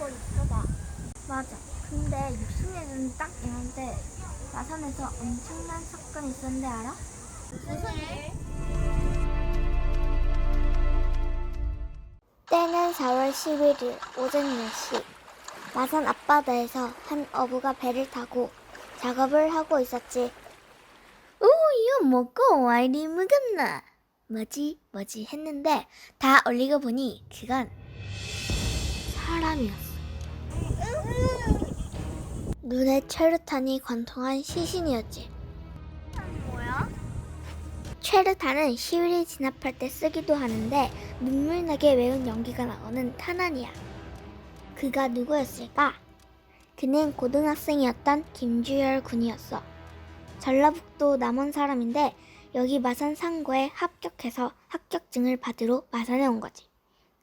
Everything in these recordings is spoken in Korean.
거 있어봐. 맞아. 근데 6순위는 딱 이런데 마산에서 엄청난 사건이 있었는데 알아? 무슨 일? 때는 4월 11일 오전 10시 마산 앞바다에서 한 어부가 배를 타고 작업을 하고 있었지. 오, 이거 먹고 와이리 무겁나? 뭐지, 뭐지 했는데 다 올리고 보니 그건 사람이었어. 눈에 최루탄이 관통한 시신이었지. 뭐야? 최루탄은 시위를 진압할 때 쓰기도 하는데 눈물나게 매운 연기가 나오는 탄환이야. 그가 누구였을까? 그는 고등학생이었던 김주열 군이었어. 전라북도 남원 사람인데 여기 마산 상고에 합격해서 합격증을 받으러 마산에 온 거지.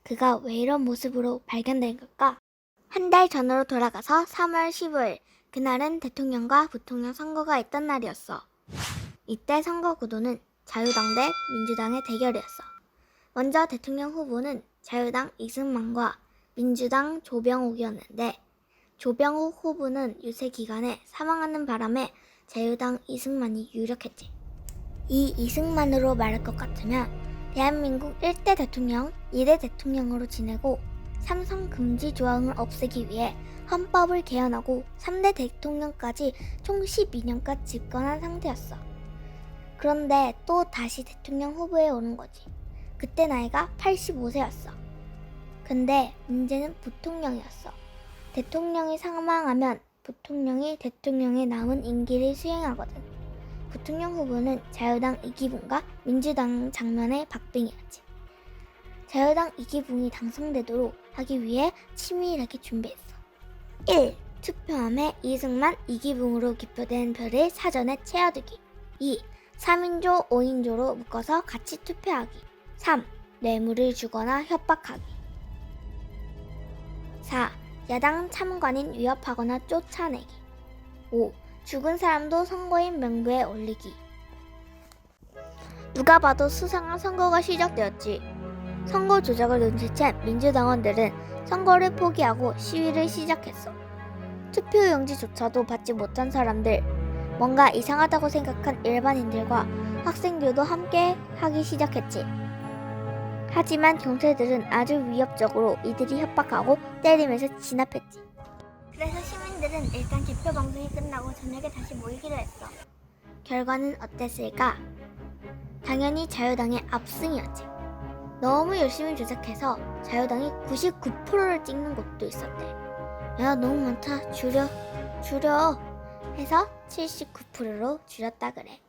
그가 왜 이런 모습으로 발견된 걸까? 한 달 전으로 돌아가서 3월 15일 그날은 대통령과 부통령 선거가 있던 날이었어. 이때 선거 구도는 자유당 대 민주당의 대결이었어. 먼저 대통령 후보는 자유당 이승만과 민주당 조병욱이었는데 조병욱 후보는 유세 기간에 사망하는 바람에 자유당 이승만이 유력했지. 이 이승만으로 말할 것 같으면 대한민국 1대 대통령, 2대 대통령으로 지내고 삼성 금지 조항을 없애기 위해 헌법을 개헌하고 3대 대통령까지 총 12년간 집권한 상태였어. 그런데 또 다시 대통령 후보에 오른 거지. 그때 나이가 85세였어. 근데 문제는 부통령이었어. 대통령이 사망하면 부통령이 대통령의 남은 임기를 수행하거든. 부통령 후보는 자유당 이기붕과 민주당 장면의 박빙이었지. 자유당 이기붕이 당선되도록 하기 위해 치밀하게 준비했어. 1. 투표함에 이승만, 이기붕으로 기표된 표를 사전에 채워두기. 2. 3인조, 5인조로 묶어서 같이 투표하기. 3. 뇌물을 주거나 협박하기. 4. 야당 참관인 위협하거나 쫓아내기. 5. 죽은 사람도 선거인 명부에 올리기. 누가 봐도 수상한 선거가 시작되었지. 선거 조작을 눈치챈 민주당원들은 선거를 포기하고 시위를 시작했어. 투표용지조차도 받지 못한 사람들, 뭔가 이상하다고 생각한 일반인들과 학생들도 함께 하기 시작했지. 하지만 경찰들은 아주 위협적으로 이들이 협박하고 때리면서 진압했지. 그래서 시민들은 일단 개표 방송이 끝나고 저녁에 다시 모이기로 했어. 결과는 어땠을까? 당연히 자유당의 압승이었지. 너무 열심히 조작해서 자유당이 99%를 찍는 곳도 있었대. 야, 너무 많다. 줄여, 줄여. 해서 79%로 줄였다 그래.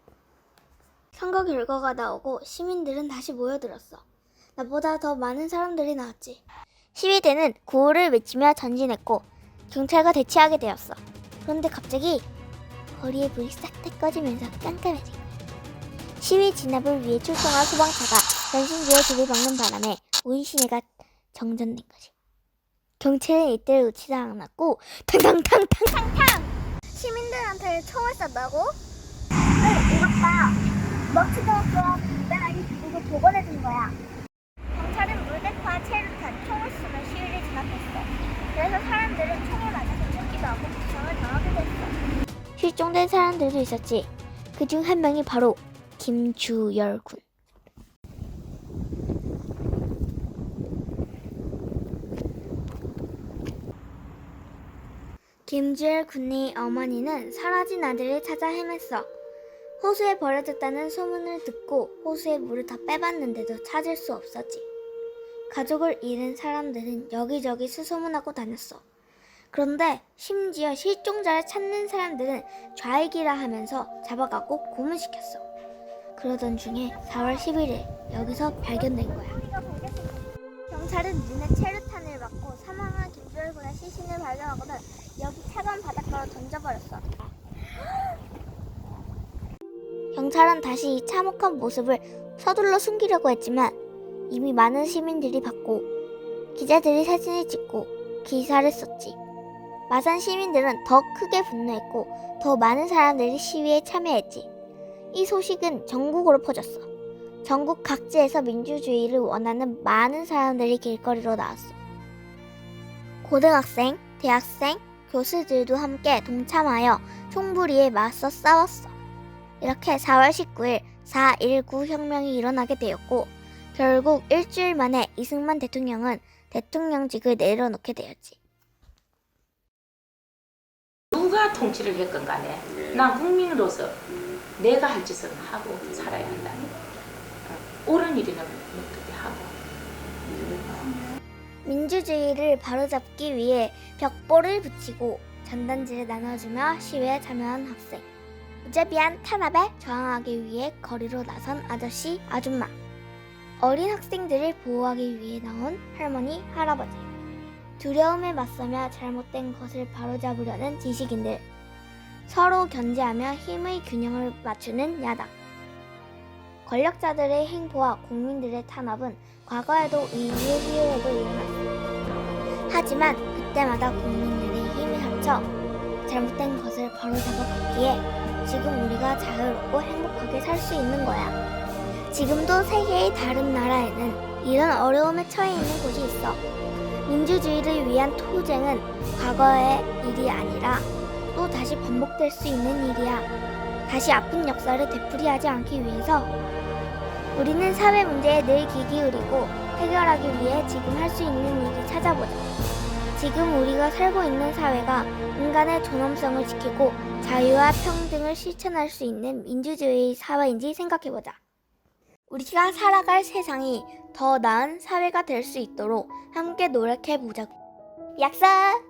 선거 결과가 나오고 시민들은 다시 모여들었어. 나보다 더 많은 사람들이 나왔지. 시위대는 구호를 외치며 전진했고 경찰과 대치하게 되었어. 그런데 갑자기 거리의 불이 싹 다 꺼지면서 깜깜해진 거야. 시위 진압을 위해 출동한 소방차가 전신주에 들이박는 바람에 온 시내가 정전된 거지. 경찰은 이때를 놓치지 않았고 탕탕탕탕탕탕 시민들한테 총을 쐈다고? 네, 이것 봐. 먹튀동학교와 분단하게 그리고 복원해준 거야. 경찰은 물대포와 체류탄, 총을 쏘며 시위를 진압했어. 그래서 사람들은 총에 맞아서 죽기도 하고 부상을 당하게 됐어. 실종된 사람들도 있었지. 그 중 한 명이 바로 김주열 군. 김주열 군의 어머니는 사라진 아들을 찾아 헤맸어. 호수에 버려졌다는 소문을 듣고 호수에 물을 다 빼봤는데도 찾을 수 없었지. 가족을 잃은 사람들은 여기저기 수소문하고 다녔어. 그런데 심지어 실종자를 찾는 사람들은 좌익이라 하면서 잡아가고 고문시켰어. 그러던 중에 4월 11일 여기서 발견된 거야. 경찰은 눈에 체류탄을 맞고 사망한 김주열 군의 시신을 발견하고는 여기 차가운 바닷가로 던져버렸어. 경찰은 다시 이 참혹한 모습을 서둘러 숨기려고 했지만 이미 많은 시민들이 봤고 기자들이 사진을 찍고 기사를 썼지. 마산 시민들은 더 크게 분노했고 더 많은 사람들이 시위에 참여했지. 이 소식은 전국으로 퍼졌어. 전국 각지에서 민주주의를 원하는 많은 사람들이 길거리로 나왔어. 고등학생, 대학생, 교수들도 함께 동참하여 총부리에 맞서 싸웠어. 이렇게 4월 19일 4.19 혁명이 일어나게 되었고 결국 일주일 만에 이승만 대통령은 대통령직을 내려놓게 되었지. 누가 통치를 했건 간에 난 국민으로서 내가 할 짓은 하고 살아야 한다. 어, 옳은 일이면 어떻게 하고. 민주주의를 바로잡기 위해 벽보를 붙이고 전단지를 나눠주며 시위에 참여한 학생. 무자비한 탄압에 저항하기 위해 거리로 나선 아저씨, 아줌마. 어린 학생들을 보호하기 위해 나온 할머니, 할아버지. 두려움에 맞서며 잘못된 것을 바로잡으려는 지식인들. 서로 견제하며 힘의 균형을 맞추는 야당. 권력자들의 행보와 국민들의 탄압은 과거에도 이후의 시효에도 일어났습니다. 하지만 그때마다 국민들의 힘이 합쳐 잘못된 것을 바로잡아갔기에 지금 우리가 자유롭고 행복하게 살 수 있는 거야. 지금도 세계의 다른 나라에는 이런 어려움에 처해 있는 곳이 있어. 민주주의를 위한 투쟁은 과거의 일이 아니라 또 다시 반복될 수 있는 일이야. 다시 아픈 역사를 되풀이하지 않기 위해서 우리는 사회 문제에 늘 귀 기울이고 해결하기 위해 지금 할 수 있는 일을 찾아보자. 지금 우리가 살고 있는 사회가 인간의 존엄성을 지키고 자유와 평등을 실천할 수 있는 민주주의 사회인지 생각해보자. 우리가 살아갈 세상이 더 나은 사회가 될 수 있도록 함께 노력해보자고. 약속!